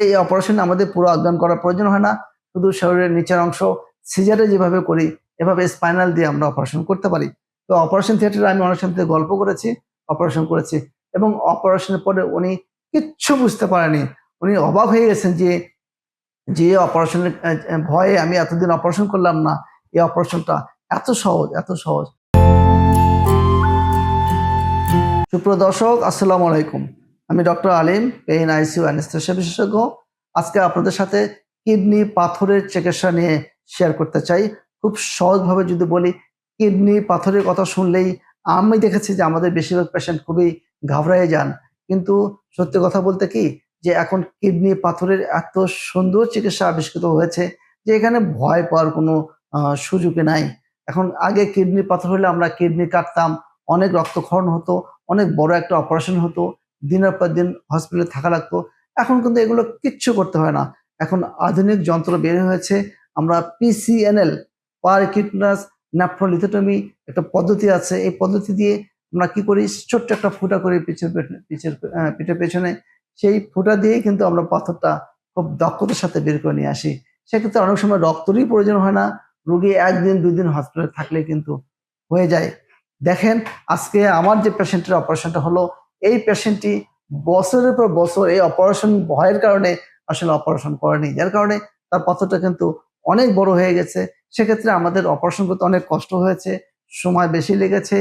এই অপারেশন আমাদের পুরো অজ্ঞান করার প্রয়োজন হয় না। শুধু শরীরের নিচের অংশ সিজারে যেভাবে করি, এভাবে স্পাইনাল দিয়ে আমরা অপারেশন করতে পারি। তো অপারেশন থিয়েটারে আমি অনেক সাথে গল্প করেছি অপারেশন করেছি এবং অপারেশনের পরে উনি কিচ্ছু বুঝতে পারেনি। উনি অবাক হয়ে গেছেন যে যে অপারেশনের ভয়ে আমি এতদিন অপারেশন করলাম না। এই অপারেশনটা এত সহজ এত সহজ। সুপ্রদর্শক আসসালামু আলাইকুম। আমি doctor Alim pain ICU anaesthesia বিশেষজ্ঞ। আজকে আপনাদের সাথে কিডনি পাথরের চিকিৎসা নিয়ে শেয়ার করতে চাই। খুব সহজভাবে যদি বলি কিডনি পাথরের কথা শুনলেই আমি দেখেছি যে আমাদের বেশিরভাগ পেশেন্ট খুবই ঘাবড়ায় যান। কিন্তু সত্যি কথা বলতে কি যে এখন কিডনি পাথরের এত সুন্দর চিকিৎসা আবিষ্কৃত হয়েছে যে এখানে ভয় পাওয়ার কোনো আহ, সুযোগই নাই। এখন আগে কিডনি পাথর হলে আমরা কিডনি কাটতাম অনেক রক্তক্ষরণ হতো অনেক বড় একটা অপারেশন হতো। দিনের পর দিন হসপিটালে থাকা লাগতো। এখন কিন্তু এগুলো কিচ্ছু করতে হয় না। এখন আধুনিক যন্ত্র বের হয়েছে। আমরা পিসিএনএল পার কিডনাস ন্যাফ্রোলিথোটমি একটা পদ্ধতি আছে। এই পদ্ধতি দিয়ে আমরা কি করি? ছোট্ট একটা ফুটা করি পিছের পিছের পিঠের পেছনে। সেই ফুটা দিয়েই কিন্তু আমরা পাথরটা খুব দক্ষতার সাথে বের করে নিয়ে আসি। সেক্ষেত্রে অনেক সময় রক্তরই প্রয়োজন হয় না। রুগী একদিন দুই দিন হসপিটালে থাকলে কিন্তু হয়ে যায়। দেখেন, আজকে আমার যে পেশেন্টের অপারেশনটা হলো এই পেশেন্টটি বছরের পর বছর এই অপারেশন ভয়ের কারণে আসলে অপারেশন করেনি। যার কারণে তার পাথরটা কিন্তু অনেক বড় হয়ে গেছে। সেক্ষেত্রে আমাদের অপারেশন করতে অনেক কষ্ট হয়েছে, সময় বেশি লেগেছে,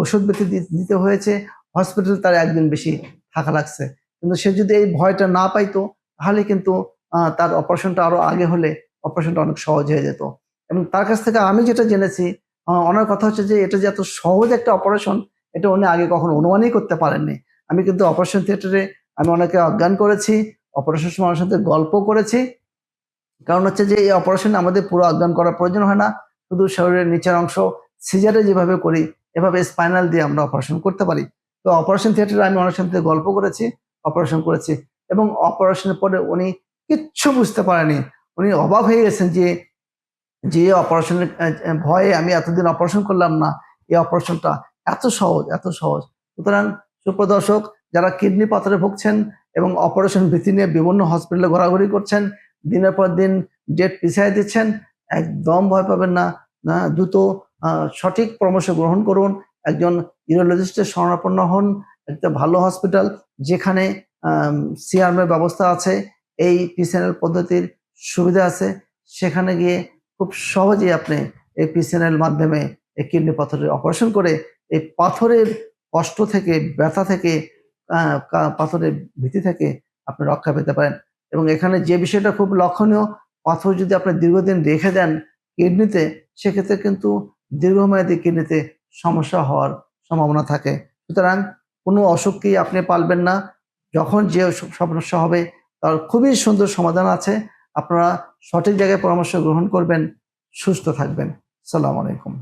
ওষুধ বেশি দিতে হয়েছে হসপিটালে তার একদিন বেশি থাকা লাগছে। কিন্তু সে যদি এই ভয়টা না পাইতো, তাহলে কিন্তু তার অপারেশনটা আরও আগে হলে অপারেশনটা অনেক সহজ হয়ে যেত। এবং তার কাছ থেকে আমি যেটা জেনেছি ওনার কথা হচ্ছে যে, এটা যে এত সহজ একটা অপারেশন এটা উনি আগে কখনো অনুমানই করতে পারেননি। আমি কিন্তু অপারেশন থিয়েটারে আমি অনেকে অজ্ঞান করেছি, অপারেশন সময় সাথে গল্প করেছি। কারণ হচ্ছে যে এই অপারেশনে আমাদের পুরো অজ্ঞান করার প্রয়োজন হয় না। শুধু শরীরের নিচের অংশ সিজারে যেভাবে করি, এভাবে স্পাইনাল দিয়ে আমরা অপারেশন করতে পারি। তো অপারেশন থিয়েটারে আমি অনেক সাথে গল্প করেছি, অপারেশন করেছি এবং অপারেশনের পরে উনি কিচ্ছু বুঝতে পারেনি। উনি অবাক হয়ে গেছেন যে যে অপারেশনের ভয়ে আমি এতদিন অপারেশন করলাম না। এই অপারেশনটা এত সহজ এত সহজ। সুতরাং সুপ্রদর্শক যারা কিডনি পাথরে ভুগছেন এবং অপারেশন ভীতি নিয়ে বিভিন্ন হসপিটালে ঘোরাঘুরি করছেন, দিনের পর দিন ডেট পিছিয়ে দিচ্ছেন, একদম ভয় পাবেন না। দ্রুত সঠিক পরামর্শ গ্রহণ করুন। একজন ইউরোলজিস্টের শরণাপন্ন হন। একটা ভালো হসপিটাল যেখানে সিআরএমের ব্যবস্থা আছে, এই পিসিএনএল পদ্ধতির সুবিধা আছে। সেখানে গিয়ে খুব সহজেই আপনি এই পিসিএনএল মাধ্যমে এই কিডনি পাথরের অপারেশন করে এই পাথরের কষ্ট থেকে, ব্যথা থেকে পাথরের ভীতি থেকে আপনি রক্ষা পেতে পারেন। এবং এখানে যে বিষয়টা খুব লক্ষণীয়, পাথর যদি আপনি দীর্ঘদিন রেখে দেন কিডনিতে, সেক্ষেত্রে কিন্তু দীর্ঘমেয়াদী কিডনিতে সমস্যা হওয়ার সম্ভাবনা থাকে। সুতরাং কোনো অসুখকেই আপনি পালবেন না। যখন যে সমস্যা হবে, তার খুবই সুন্দর সমাধান আছে। আপনারা সঠিক জায়গায় পরামর্শ গ্রহণ করবেন, সুস্থ থাকবেন। সালাম আলাইকুম।